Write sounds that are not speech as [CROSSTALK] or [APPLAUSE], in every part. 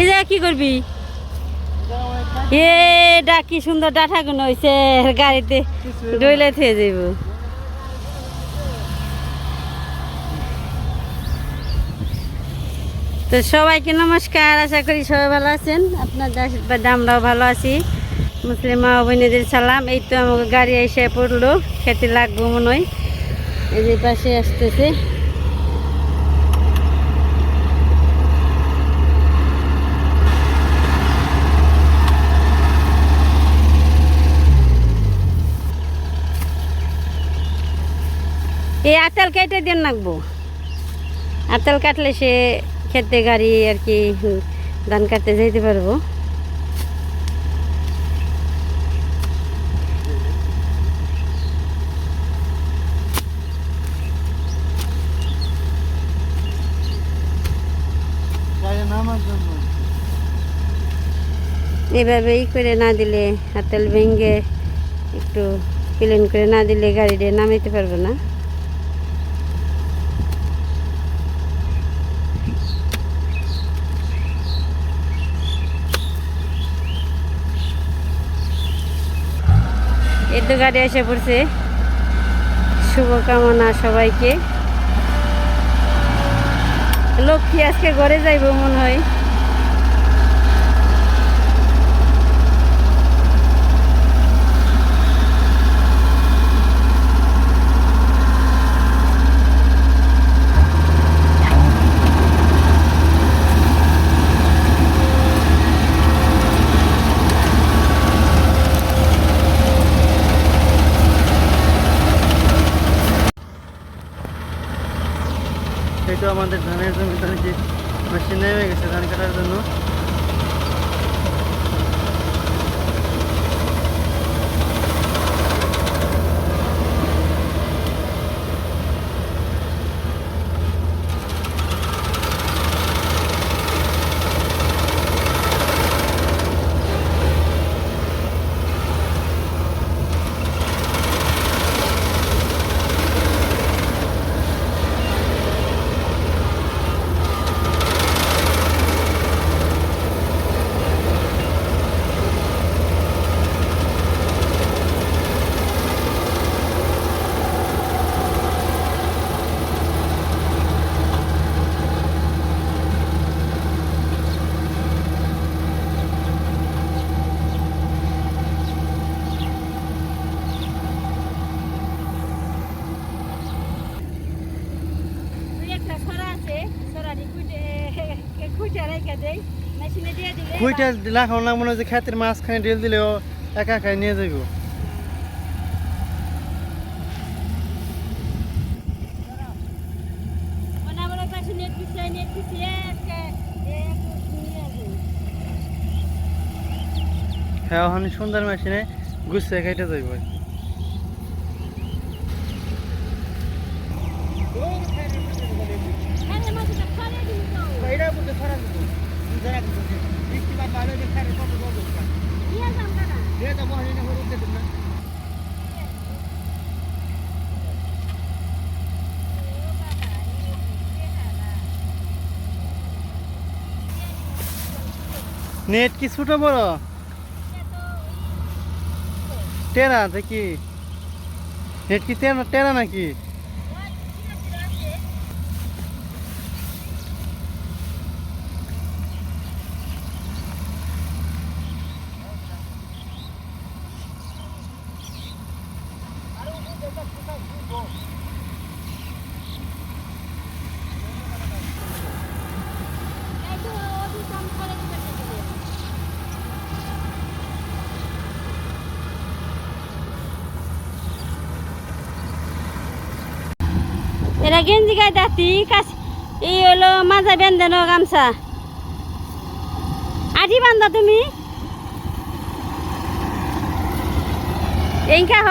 এই জায়গা কি করবি? এ, ডা, কি সুন্দর ডাঠা গুলো হয়েছে গাড়িতে ডইলে থেকে যাইব। তো সবাইকে নমস্কার, আশা করি সবাই ভালো আছেন। আপনাদের আশীর্বাদে আমরাও ভালো আছি। মুসলিম মা বোনেদের সালাম। এই তো আমাকে গাড়ি এসে পড়ল, খেতে লাগবো মনে হয়। এই যে পাশে আসতেছে। এই আতাল কেটে দিন লাগবো আতাল কাটলে সে খেতে গাড়ি আর কি ধান কাটতে যেতে পারব। এভাবে ই করে না দিলে হাতেল ভেঙে একটু ক্লিন করে না দিলে গাড়ি দিয়ে নামাইতে পারব না। এই গাড়ি এসে পড়ছে। শুভকামনা সবাইকে। লক্ষ্মী আজকে ঘরে যাইব মনে হয় এই তো আমাদের [LAUGHS] ধানের জমিতে নাকি মেশিন নেমে গেছে ধান কাটার জন্য দুই একটা ছড়া আছে ছড়াটি কুইটে কুইটে রেখে দেই খুঁইটা লাখাও না মনে হয় মাঝখানে ঢেল দিলেও একা একাই নিয়ে যাইব। হ্যাঁ সুন্দর মেশিনে গুছিয়ে খাইতে যাইব হ্যাঁ রে, মাছটা ফেলে নেট কি ছোট বড়? টেরা দেখি নেট কি টেরা টেরা নাকি এই তো ওটি কাম করে দিবে দিবে। এরা গেঞ্জি গায়ে দাঁতি কাছ এই হলো মাজা বেন্দানো গামছা। আজি বান্ধা তুমি? এই কাহ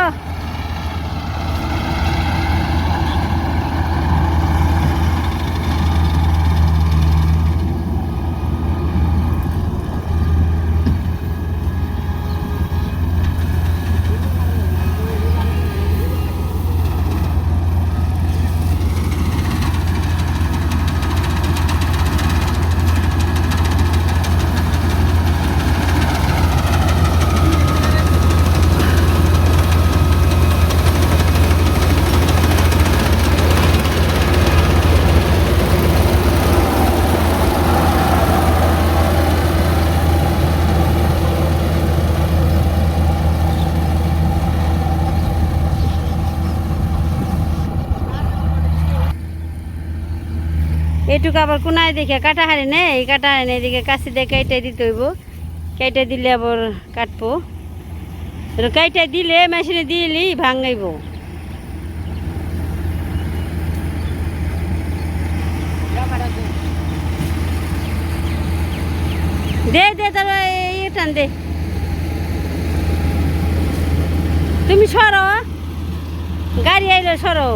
এইটুকু আবার কোনায় দেখে কাটা হারি নেই, এই কাটা হারি নেই, এদিকে কাশি দিয়ে কেটে দিতে হইব। কেটে দিলে আবার কাটবো। কেটে দিলে মেশিনে দিলি ভাঙাইব। দে দে টান দে। তুমি সরো। গাড়ি আইলো, সরো।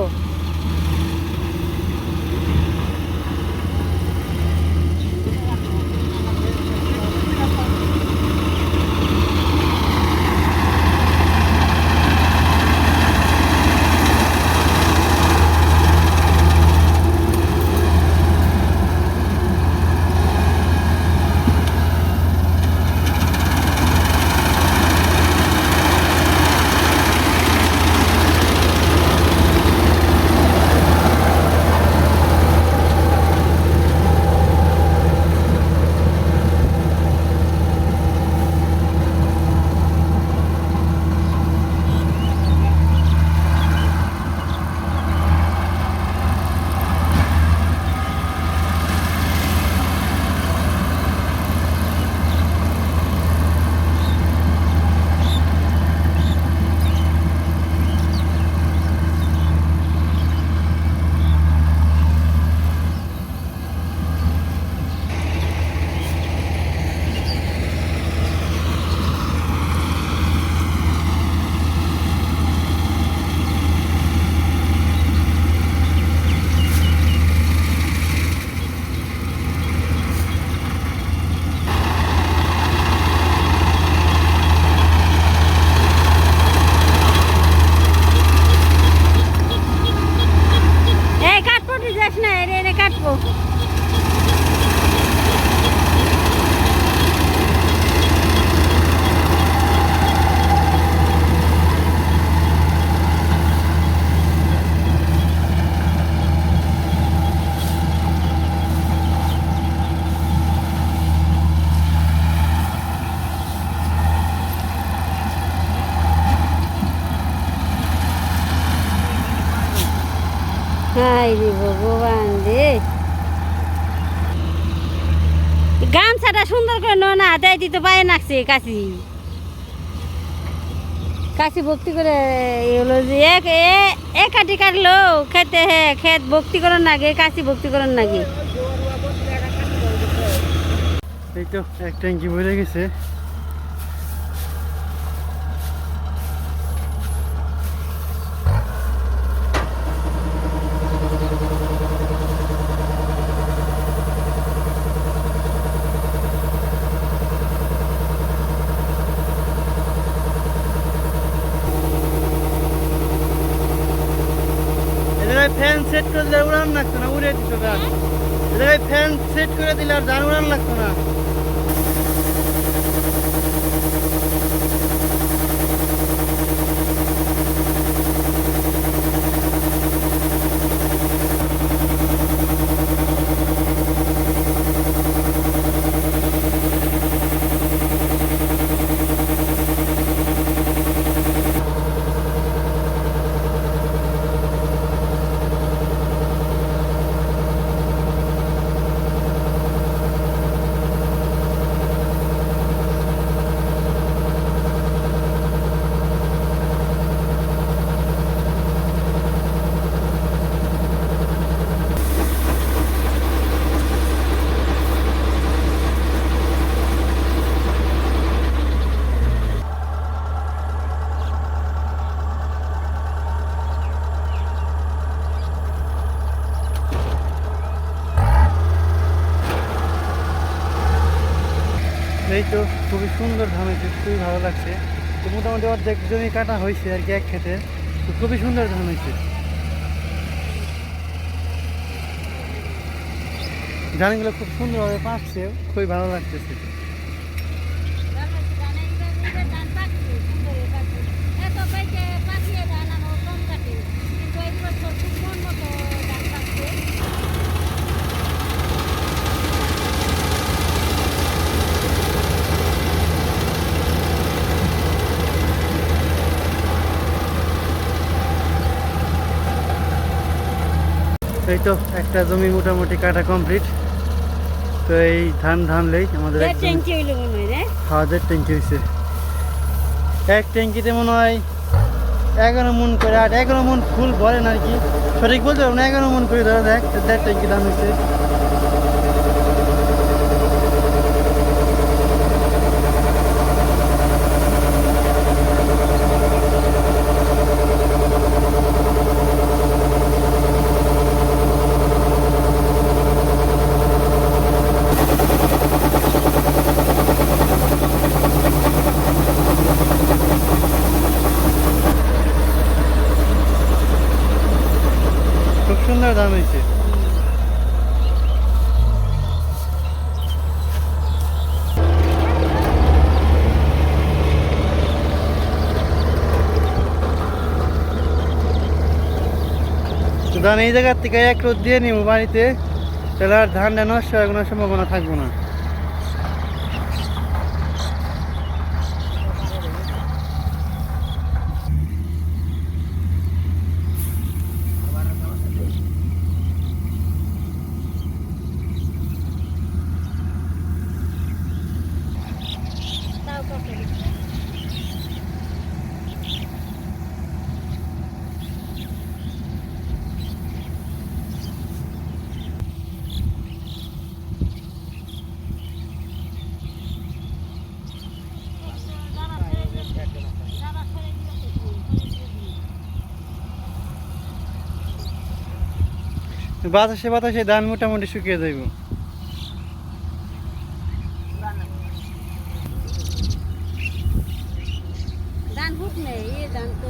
হাই রে ভগবান রে। গামছাটা সুন্দর করে নো না, দেয় দিতে পায়ে নাকছে কাশি। কাশি ভক্তি করে এ হলো যে এক, এ- কাটি কাটলো, খেতে হে, খেত ভক্তি করার নাগে কাশি ভক্তি করার নাগে এই তো, এক ট্যাঙ্কি ভরে গেছে। ফ্যান সেট উড়ান লাগতো না, উড়ে দিত এদের ফ্যান সেট করে দিলে আর ধান উড়ান লাগতো না এই তো খুবই সুন্দর ধান হয়েছে, খুবই ভালো লাগছে। তো মোটামুটি অর্ধেক জমি কাটা হয়েছে আর কি এক খেতে তো খুবই সুন্দর ধান হয়েছে। ধানগুলো খুব সুন্দরভাবে পাকছে, খুবই ভালো লাগতেছে। এই তো একটা জমি মোটামুটি কাটা কমপ্লিট তো এই ধান ধানলেই আমাদের দেড় ট্যাঙ্কি মনে হয় হাজার ট্যাঙ্কি হয়েছে এক ট্যাঙ্কিতে মনে হয় এগারো মন করে আর এগারো মন ফুল ভরেন আর কি। সঠিক বলতে পারব না এগারো মন করে ধরো দেখ দেড় ট্যাঙ্কি ধান হয়েছে খুব সুন্দর ধান হয়েছে তো ধান এই জায়গার থেকে এক রোদ দিয়ে নিব বাড়িতে তাহলে আর ধানটা নষ্ট হওয়ার কোনো সম্ভাবনা থাকব না। বাতাসে বাতাসে ধান মোটামুটি শুকিয়ে যাইব। ধান হুক নেই ধান তো।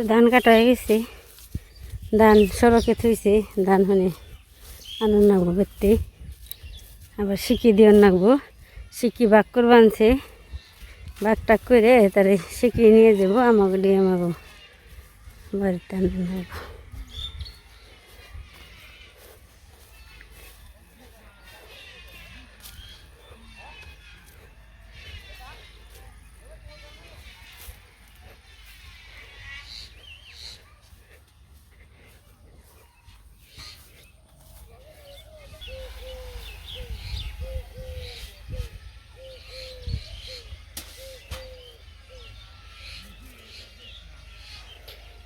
তো ধান কাটা হয়ে গেছে। ধান সড়কে থইছে, ধান হনে আনন্দ নাগবো করতে আবার শিখি দিও নাগবো। শিখি বাক করব আনছে বাক টাক করে তারে শিখি নিয়ে যাব আমাকে দিয়ে আমাকে বাড়িতে আনন্দ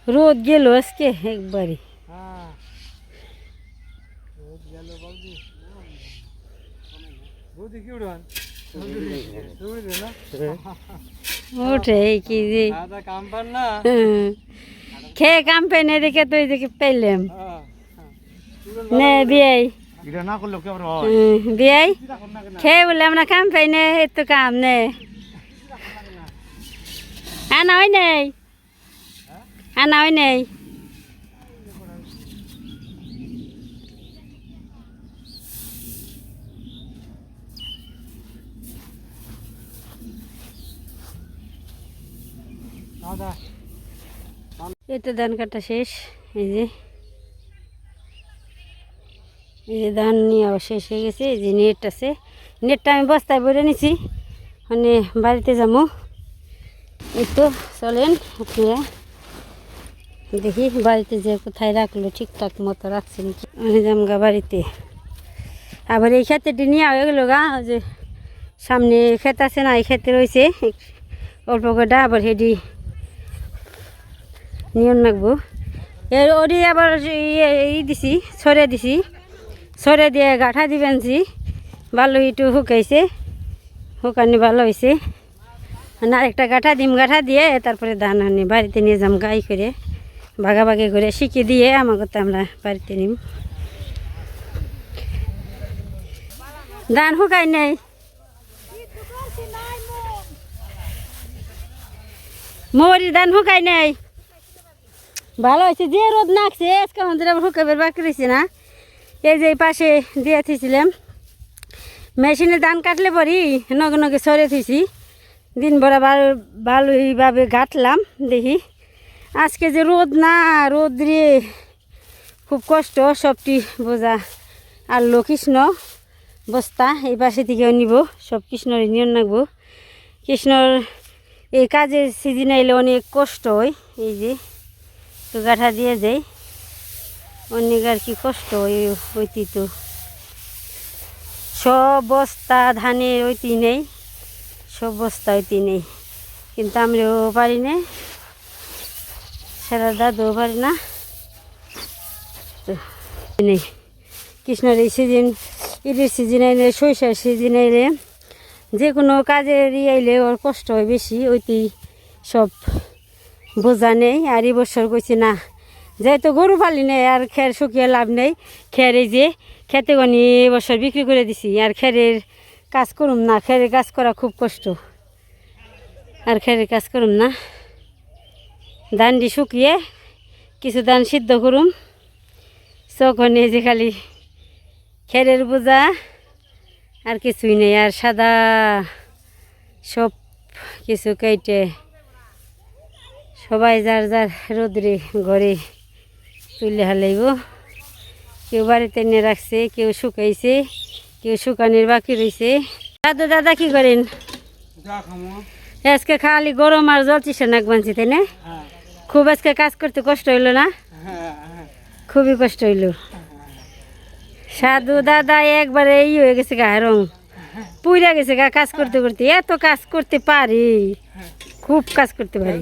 রোদ গেল আজকে একবারই ওঠে এই কি যে। কাম পান না? হুম। খেয়ে কাম পাই না দেখে তো এদিকে পেলাম। নে বিয়াই। বিয়াই। খেয়ে বলে আমরা কাম পাই না। এই কাম নে? আনা হয় নেই হয় নেই। এই ধান কাটা শেষ, এই যে। এই যে ধান নেওয়া শেষ হয়ে গেছে, এই যে নেট আছে। নেটটা আমি বস্তায় ভরে নিছি মানে বাড়িতে যাব। এই তো, চলেন, আপনারা। দেখি বাড়িতে যে কোথায় রাখল ঠিকঠাক মতো রাখছে নাকি? আমি যাম গা বাড়িতে। আবার এই ক্ষেত্রটি নিয়ে হয়ে গেলো গা যে সামনে ক্ষেত আছে না, এই ক্ষেত্রে রয়েছে। অল্প কটা আবার হেডি নিয়ন রাখব। এর ওরি আবার ইয়ে ই দিছি, ছড়ে দিছি। ছড়ে দিয়ে গাঁঠা দিবেনছি ভালো একটু শুকাইছে, শুকানি ভালো হয়েছে না একটা গাঁঠা ডিম গাঁঠা দিয়ে তারপরে ধান আনি, বাড়িতে নিয়ে যাম গাই করে। ভাগাভাগি করে শিখে দিয়ে আমাকে তো আমরা বাড়িতে নিম। ধান শুকাই নেই। মরি ধান শুকাই নেই। ভালো হয়েছে, যে রোদ নাকছে, আজকে আমাদের আবার শুকাবার বাকি রয়েছে না। এই যে পাশে দিয়ে থিছিলাম মেশিনে ধান কাটলে পরই নগে নগে সরে থিছি দিন ভর ভালোইভাবে ঘাটলাম, দেখি। আজকে যে রোদ না, রোদ রে। খুব কষ্ট সবটি বোঝা। আর কৃষ্ণ বস্তা এই পাশে থেকেও নিব, সব কৃষ্ণরে নিয়ে নাকবো কৃষ্ণর এই কাজের সিজন আইলে অনেক কষ্ট হয়, এই যে তো গাঠা দিয়ে যায় অনেক আর কি কষ্ট হয় ওইটি তো। সব বস্তা ধানের ওইটি নেই, সব বস্তা ওইটি নেই। কিন্তু আমরাও পারি না। সারা দাদুও পারি না? নেই কৃষ্ণর এই সিজন, ঈদের সিজন আইলে সরিষার সিজন আইলে যে কোনো কাজের আইলে ওর কষ্ট হয় বেশি, ওইটি সব বোঝা নেই, আর এই বছর কইছি না, যেহেতু গরু পালি নেই, আর খের শুকিয়ে লাভ নেই, খের এই যে খেতে গনি এবছর বিক্রি করে দিছি, আর খেরের কাজ করুম না, খেরের কাজ করা খুব কষ্ট, আর খেরের কাজ করুম না। ধানটি শুকিয়ে কিছু ধান সিদ্ধ করুম। চোখনে যে খালি খেরের বোঝা আর কিছুই নেই আর সাদা সব কিছু কেটে সবাই যার যার রোদ্রে ঘরে তুলে হালাইব। কেউ বাড়িতে নিয়ে রাখছে কেউ শুকাইছে কেউ শুকানোর বাকি রয়েছে দাদা দাদা কি করেন? আজকে খালি গরম আর জল চিসে নাক বানছি তাই না? খুব আজকে কাজ করতে কষ্ট হইল না? খুবই কষ্ট হইল। সাধু দাদা একবারে ই হয়ে গেছে গা রং। পুইরা গেছে গা কাজ করতে করতে। এত কাজ করতে পারি। খুব কাজ করতে পারি।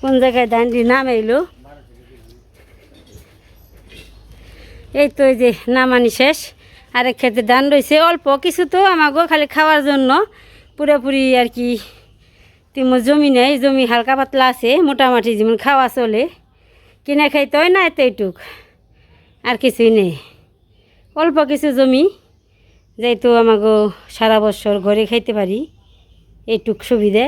কোন জায়গায় দান্ডি এলো এই তো এই যে, নামানি শেষ। আরেক খেতে ধান রয়েছে অল্প কিছু তো আমাকেও খালি খাওয়ার জন্য। পুরোপুরি আর কি, তেমন জমি নেই, জমি হালকা পাতলা আছে, মোটামুটি যেমন খাওয়া চলে। কিনে খাইতে হয় না এত এইটুক, আর কিছুই নেই। অল্প কিছু জমি যেহেতু আমাকে সারা বছর ঘরে খাইতে পারি, এইটুক সুবিধে।